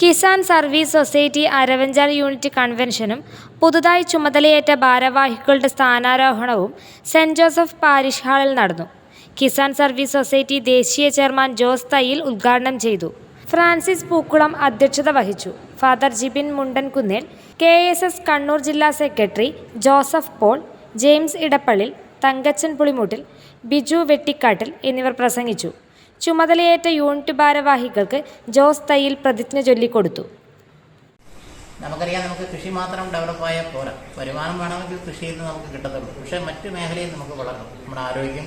Kisan service society Aravanchal unit കൺവെൻഷനും പുതുതായി ചുമതലയേറ്റ ഭാരവാഹികളുടെ സ്ഥാനാരോഹണവും സെന്റ് ജോസഫ് പാരിഷ് ഹാളിൽ നടന്നു. കിസാൻ സർവീസ് സൊസൈറ്റി ദേശീയ ചെയർമാൻ ജോസ് തയ്യിൽ ഉദ്ഘാടനം ചെയ്തു. ഫ്രാൻസിസ് പൂക്കുളം അധ്യക്ഷത വഹിച്ചു. Father Jibin Mundankunnel K S S Kannur ജില്ലാ secretary Joseph Paul James Edappallil Thankachan Pulimoottil Biju Vettikkattil എന്നിവർ പ്രസംഗിച്ചു. ചുമതലയേറ്റ യൂണിറ്റ് ഭാരവാഹികൾക്ക് ജോസ് തയ്യിൽ പ്രതിജ്ഞ ചൊല്ലിക്കൊടുത്തു. നമുക്കറിയാം നമുക്ക് കൃഷി മാത്രം ഡെവലപ്പായാൽ പോരാ. വരുമാനം വേണമെങ്കിൽ കൃഷിയിൽ നിന്ന് നമുക്ക് കിട്ടത്തുള്ളൂ. പക്ഷേ മറ്റു മേഖലയിൽ നമുക്ക് വളരണം. നമ്മുടെ ആരോഗ്യം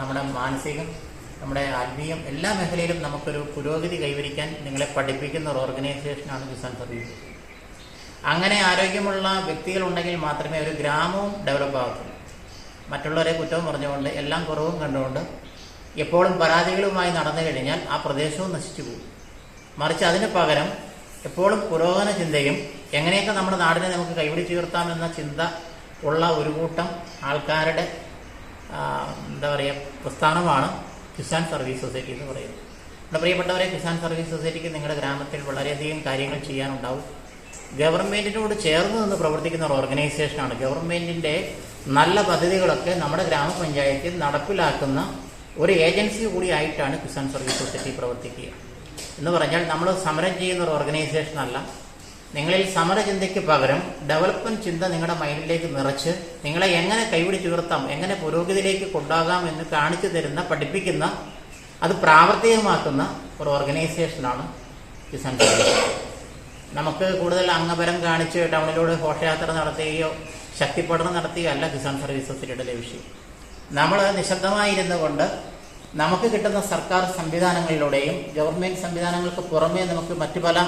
നമ്മുടെ മാനസികം നമ്മുടെ ആത്മീയം എല്ലാ മേഖലയിലും നമുക്കൊരു പുരോഗതി കൈവരിക്കാൻ നിങ്ങളെ പഠിപ്പിക്കുന്ന ഒരു ഓർഗനൈസേഷനാണ് കിസാൻ സർവീസ് അങ്ങനെ ആരോഗ്യമുള്ള വ്യക്തികൾ ഉണ്ടെങ്കിൽ മാത്രമേ ഒരു ഗ്രാമവും ഡെവലപ്പ് ആകത്തുള്ളൂ. മറ്റുള്ളവരെ കുറ്റവും പറഞ്ഞുകൊണ്ട് എല്ലാം കുറവും കണ്ടുകൊണ്ട് എപ്പോഴും പരാതികളുമായി നടന്നു കഴിഞ്ഞാൽ ആ പ്രദേശവും നശിച്ചു പോകും. മറിച്ച് അതിന് പകരം എപ്പോഴും പുരോഗമന ചിന്തയും എങ്ങനെയൊക്കെ നമ്മുടെ നാടിനെ നമുക്ക് കൈപിടിച്ച് ഉയർത്താമെന്ന ചിന്ത ഉള്ള ഒരു കൂട്ടം ആൾക്കാരുടെ എന്താ പറയുക പ്രസ്ഥാനമാണ് കിസാൻ സർവീസ് സൊസൈറ്റി എന്ന് പറയുന്നത്. നമ്മുടെ പ്രിയപ്പെട്ടവരെ കിസാൻ സർവീസ് സൊസൈറ്റിക്ക് നിങ്ങളുടെ ഗ്രാമത്തിൽ വളരെയധികം കാര്യങ്ങൾ ചെയ്യാനുണ്ടാവും. ഗവൺമെന്റിനോട് ചേർന്ന് നിന്ന് പ്രവർത്തിക്കുന്ന ഒരു ഓർഗനൈസേഷനാണ്. ഗവൺമെന്റിന്റെ നല്ല പദ്ധതികളൊക്കെ നമ്മുടെ ഗ്രാമപഞ്ചായത്തിൽ നടപ്പിലാക്കുന്ന ഒരു ഏജൻസി കൂടിയായിട്ടാണ് കിസാൻ സർവീസ് സൊസൈറ്റി പ്രവർത്തിക്കുക. എന്ന് പറഞ്ഞാൽ നമ്മൾ സമരം ചെയ്യുന്ന ഒരു ഓർഗനൈസേഷൻ അല്ല. നിങ്ങളിൽ സമരചിന്തയ്ക്ക് പകരം ഡെവലപ്മെന്റ് ചിന്ത നിങ്ങളുടെ മൈൻഡിലേക്ക് നിറച്ച് നിങ്ങളെ എങ്ങനെ കൈപിടിച്ചുയർത്താം എങ്ങനെ പുരോഗതിയിലേക്ക് കൊണ്ടാകാം എന്ന് കാണിച്ചു തരുന്ന പഠിപ്പിക്കുന്ന അത് പ്രാവർത്തികമാക്കുന്ന ഒരു ഓർഗനൈസേഷനാണ് കിസാൻ സർവീസ്. നമുക്ക് കൂടുതൽ അംഗബലം കാണിച്ച് ടൗണിലൂടെ ഘോഷയാത്ര നടത്തുകയോ ശക്തിപ്രകടനം നടത്തുകയോ അല്ല കിസാൻ സർവീസ് സൊസൈറ്റിയുടെ ലക്ഷ്യം. നമ്മൾ നിശബ്ദമായിരുന്നു കൊണ്ട് നമുക്ക് കിട്ടുന്ന സർക്കാർ സംവിധാനങ്ങളിലൂടെയും ഗവൺമെന്റ് സംവിധാനങ്ങൾക്ക് പുറമേ നമുക്ക് മറ്റു പല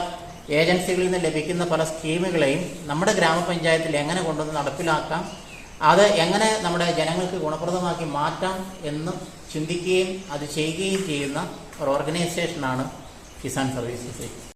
ഏജൻസികളിൽ നിന്ന് ലഭിക്കുന്ന പല സ്കീമുകളെയും നമ്മുടെ ഗ്രാമപഞ്ചായത്തിൽ എങ്ങനെ കൊണ്ടുവന്ന് നടപ്പിലാക്കാം അത് എങ്ങനെ നമ്മുടെ ജനങ്ങൾക്ക് ഗുണപ്രദമാക്കി മാറ്റാം എന്ന് ചിന്തിക്കുകയും അത് ചെയ്യുകയും ചെയ്യുന്ന ഒരു ഓർഗനൈസേഷനാണ് കിസാൻ സർവീസസ്